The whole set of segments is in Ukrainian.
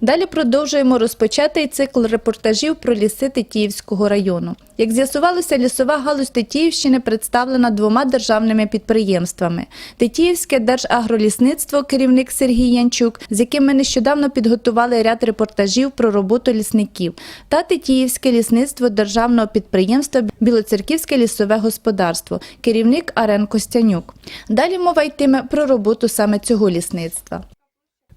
Далі продовжуємо розпочатий цикл репортажів про ліси Тетіївського району. Як з'ясувалося, лісова галузь Тетіївщини представлена двома державними підприємствами: Тетіївське держагролісництво, керівник Сергій Янчук, з яким ми нещодавно підготували ряд репортажів про роботу лісників, та Тетіївське лісництво державного підприємства Білоцерківське лісове господарство, керівник Арен Костянюк. Далі мова йтиме про роботу саме цього лісництва.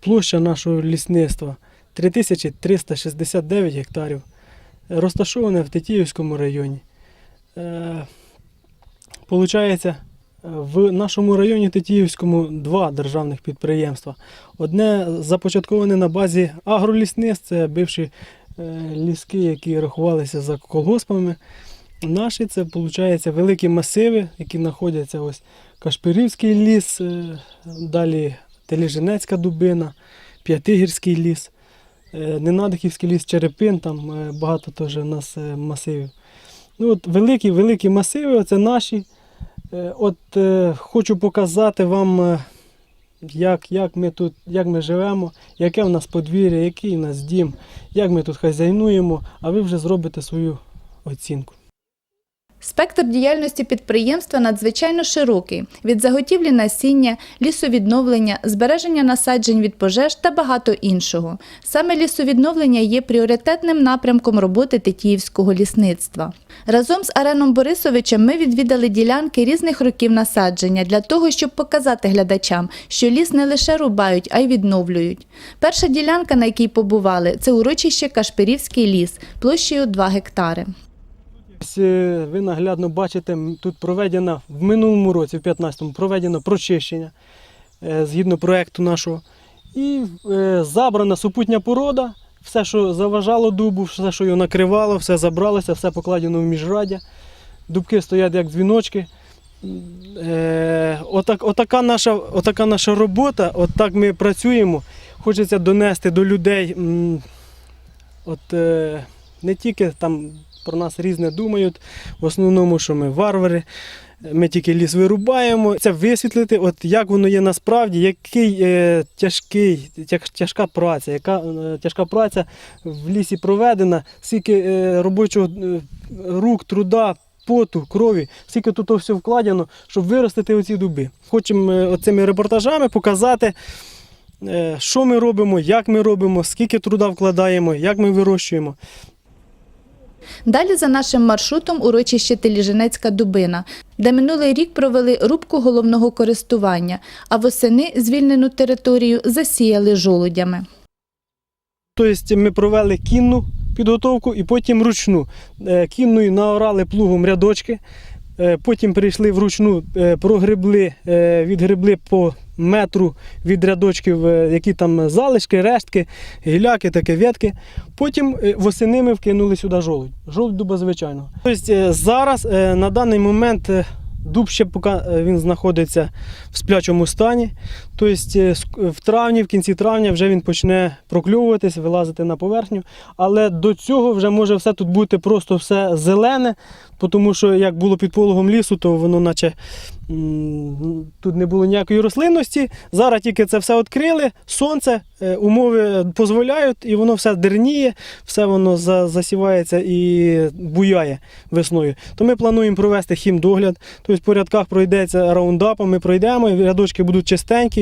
Площа нашого лісництва 3369 гектарів, розташоване в Тетіївському районі. Е, Получається, е, в нашому районі Тетіївському два державних підприємства. Одне започатковане на базі агролісництв, це бивші е, ліски, які рахувалися за колгоспами. Наші це виходить великі масиви, які знаходяться ось Кашпирівський ліс, далі Тележинецька дубина, П'ятигірський ліс, Ненадихівський ліс, Черепин, там е, багато теж у нас е, масивів. Ну, от великі, великі масиви, це наші. Е, От е, хочу показати вам, е, як, як ми тут як ми живемо, яке в нас подвір'я, який у нас дім, як ми тут хазяйнуємо, а ви вже зробите свою оцінку. Спектр діяльності підприємства надзвичайно широкий від заготівлі насіння, лісовідновлення, збереження насаджень від пожеж та багато іншого. Саме лісовідновлення є пріоритетним напрямком роботи Тетіївського лісництва. Разом з Ареном Борисовичем ми відвідали ділянки різних років насадження для того, щоб показати глядачам, що ліс не лише рубають, а й відновлюють. Перша ділянка, на якій побували, це урочище Кашпирівський ліс площею 2 гектари. Е, ви наглядно бачите, тут проведено в минулому році, в 15-му, проведено прочищення е, згідно проєкту нашого. І е, забрана супутня порода, все, що заважало дубу, все, що його накривало, все забралося, все покладено в міжраддя. Дубки стоять як дзвіночки. Е, отак, отака, наша, отака наша робота, отак ми працюємо. Хочеться донести до людей. От, не тільки там про нас різне думають, в основному, що ми варвари, ми тільки ліс вирубаємо. Це висвітлити, от як воно є насправді, який е, тяжкий, тяж- тяжка праця, яка е, тяжка праця в лісі проведена, скільки е, робочого е, рук, труда. Поту, крові, скільки тут все вкладено, щоб виростити оці дуби. Хочемо е, оцими репортажами показати, е, що ми робимо, як ми робимо, скільки труда вкладаємо, як ми вирощуємо. Далі за нашим маршрутом урочище Теліженецька дубина, де минулий рік провели рубку головного користування, а восени звільнену територію засіяли жолудями. Тобто ми провели кінну підготовку і потім ручну. Е, Кінною наорали плугом рядочки, е, потім прийшли вручну, е, прогребли, відгребли по метру від рядочків, е, які там залишки, рештки, гіляки, таке ветки. Потім е, восени ми вкинули сюди жолудь. Жолудь дуба звичайного. Тобто е, зараз на даний момент дуб ще поки він знаходиться в сплячому стані. Тобто в травні, в кінці травня вже він почне прокльовуватись, вилазити на поверхню. Але до цього вже може все тут бути просто все зелене, тому що як було під пологом лісу, то воно наче тут не було ніякої рослинності. Зараз тільки це все відкрили, сонце, е, умови дозволяють, і воно все дерніє, все воно засівається і буяє весною. То ми плануємо провести хімдогляд, тобто по рядках пройдеться раундапом, ми пройдемо, рядочки будуть чистенькі.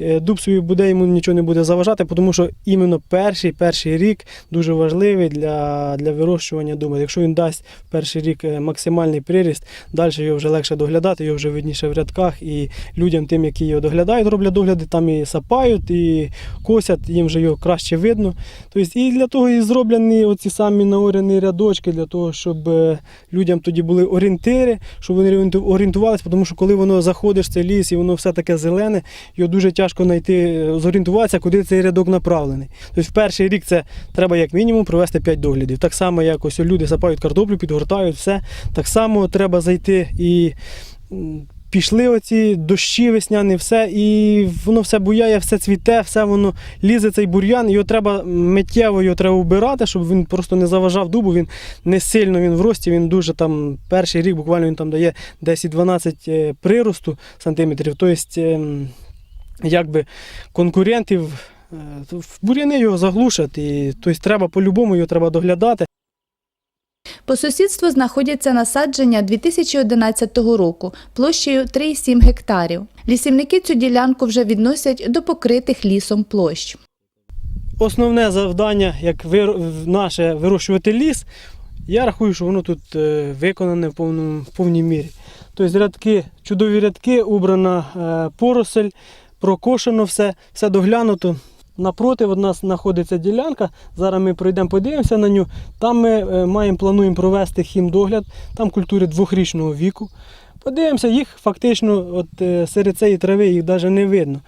Дуб собі буде, йому нічого не буде заважати, тому що іменно перший, перший рік дуже важливий для, для вирощування дуба. Якщо він дасть перший рік е, максимальний приріст, далі його вже легше доглядати, його вже видніше в рядках. І людям, тим, які його доглядають, роблять догляди, там і сапають, і косять, їм вже його краще видно. Тобто, і для того і зроблені оці самі наоряні рядочки, для того, щоб е, людям тоді були орієнтири, щоб вони орієнтувалися, тому що коли воно заходиш в цей ліс і воно все таке зелене, його дуже тяжко знайти, е, зорієнтуватися, куди цей рядок направлений. Тобто в перший рік це треба як мінімум провести 5 доглядів. Так само, як люди сапають картоплю, підгортають все. Так само треба зайти і. Пішли оці дощі весняні, все, і воно все буяє, все цвіте, все воно лізе цей бур'ян, його треба миттєво його треба вбирати, щоб він просто не заважав дубу. Він не сильно він в рості, він дуже там перший рік буквально він там дає 10-12 е, приросту сантиметрів. Тобто, ем, якби конкурентів Е, в Бур'яни його заглушать, і тобто треба по-любому його треба доглядати. По сусідству знаходяться насадження 2011 року площею 3,7 гектарів. Лісівники цю ділянку вже відносять до покритих лісом площ. Основне завдання, як наше вирощувати ліс, я рахую, що воно тут е, виконане в, повному, в повній мірі. Тобто рядки, чудові рядки, убрана е, поросель, прокошено все, все доглянуто. Напроти у нас знаходиться ділянка. Зараз ми пройдемо, подивимося на ню. Там ми е, маємо, плануємо провести хімдогляд, там культури двохрічного віку. Подивимося, їх фактично от, е, серед цієї трави їх навіть не видно.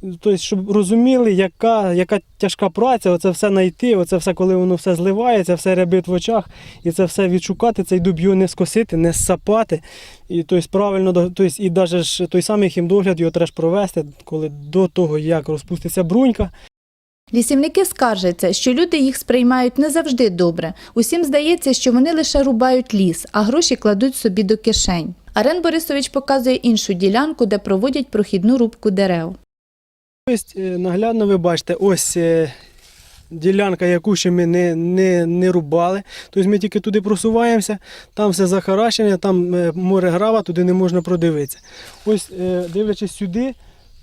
Тобто, щоб розуміли, яка, яка тяжка праця, оце все знайти, оце все, коли воно все зливається, все рябить в очах, і це все відшукати, цей дуб його не скосити, не сапати. І тобто, правильно, тобто, і навіть той самий хімдогляд його треба провести, коли до того, як розпуститься брунька. Лісівники скаржаться, що люди їх сприймають не завжди добре. Усім здається, що вони лише рубають ліс, а гроші кладуть собі до кишень. Арен Борисович показує іншу ділянку, де проводять прохідну рубку дерев. Тобто, е, наглядно ви бачите, ось е, ділянка, яку ще ми не, не, не рубали. Тобто ми тільки туди просуваємося, там все захаращення, там е, море грава, туди не можна продивитися. Ось дивлячись сюди,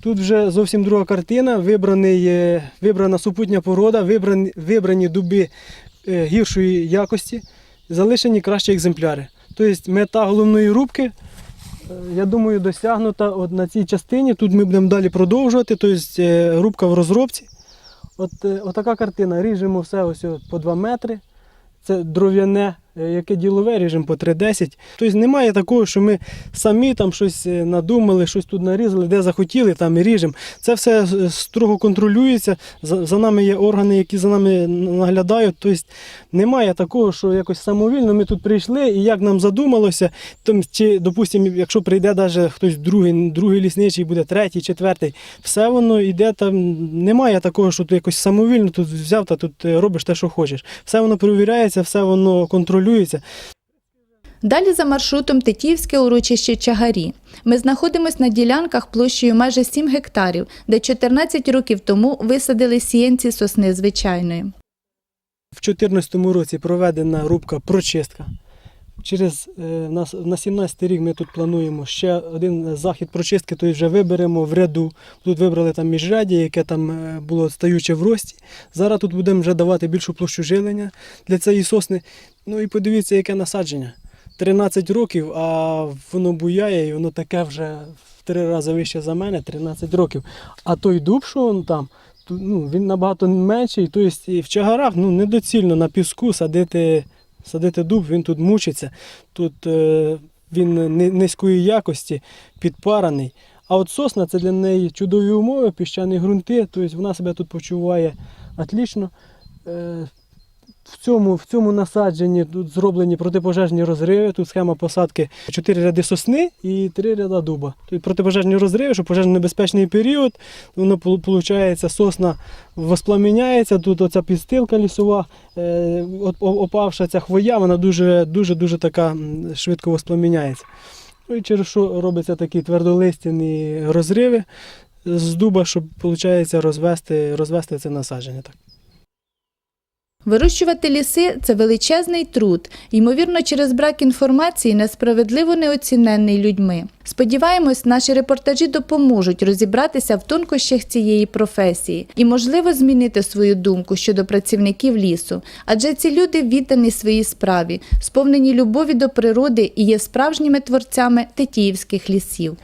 тут вже зовсім друга картина, вибраний, вибрана супутня порода, вибрані, вибрані дуби гіршої якості, залишені кращі екземпляри. Тобто мета головної рубки Я думаю, досягнута от на цій частині. Тут ми будемо далі продовжувати. Тобто е, рубка в розробці. От, е, отака картина. Ріжемо все ось по 2 метри. Це дров'яне, яке ділове, ріжемо по 3,10. Тобто немає такого, що ми самі там щось е, надумали, щось тут нарізали, де захотіли, там і ріжемо. Це все е, строго контролюється. За, за нами є органи, які за нами наглядають. Тобто немає такого, що якось самовільно ми тут прийшли, і як нам задумалося, там, чи, допустимо, якщо прийде даже хтось другий, другий лісничий, буде третій, четвертий, все воно йде там. Немає такого, що ти якось самовільно тут взяв та тут е, робиш те, що хочеш. Все воно перевіряється, все воно контролюється. Далі за маршрутом Тетіївське урочище Чагарі. Ми знаходимося на ділянках площею майже 7 гектарів, де 14 років тому висадили сіянці сосни звичайної. В 2014 році проведена рубка прочистка. Через е, на, на 17 рік ми тут плануємо ще один захід прочистки, тобто вже виберемо в ряду. Тут вибрали там міжряддя, яке там е, було стаюче в рості. Зараз тут будемо вже давати більшу площу жилення для цієї сосни. Ну і подивіться, яке насадження. 13 років, а воно буяє і воно таке вже в три рази вище за мене, 13 років. А той дуб, що он там, ну, він набагато менший. Тобто і в чагарах ну, недоцільно на піску садити, садити дуб, він тут мучиться. Тут е, він низької якості, підпараний. А от сосна це для неї чудові умови, піщані ґрунти, тобто вона себе тут почуває отлично. В цьому, в цьому насадженні тут зроблені протипожежні розриви. Тут схема посадки 4 ряди сосни і 3 ряда дуба. Тут протипожежні розриви, що пожежно-небезпечний період. Воно виходить, сосна воспламіняється. Тут оця підстилка лісова, е, опавша ця хвоя, вона дуже дуже дуже така швидко воспламіняється. Ну і через що робляться такі твердолистяні розриви з дуба, щоб виходить, розвести, розвести це насадження. Так. Вирощувати ліси це величезний труд, ймовірно, через брак інформації несправедливо неоціненний людьми. Сподіваємось, наші репортажі допоможуть розібратися в тонкощах цієї професії і, можливо, змінити свою думку щодо працівників лісу, адже ці люди віддані своїй справі, сповнені любові до природи і є справжніми творцями тетіївських лісів.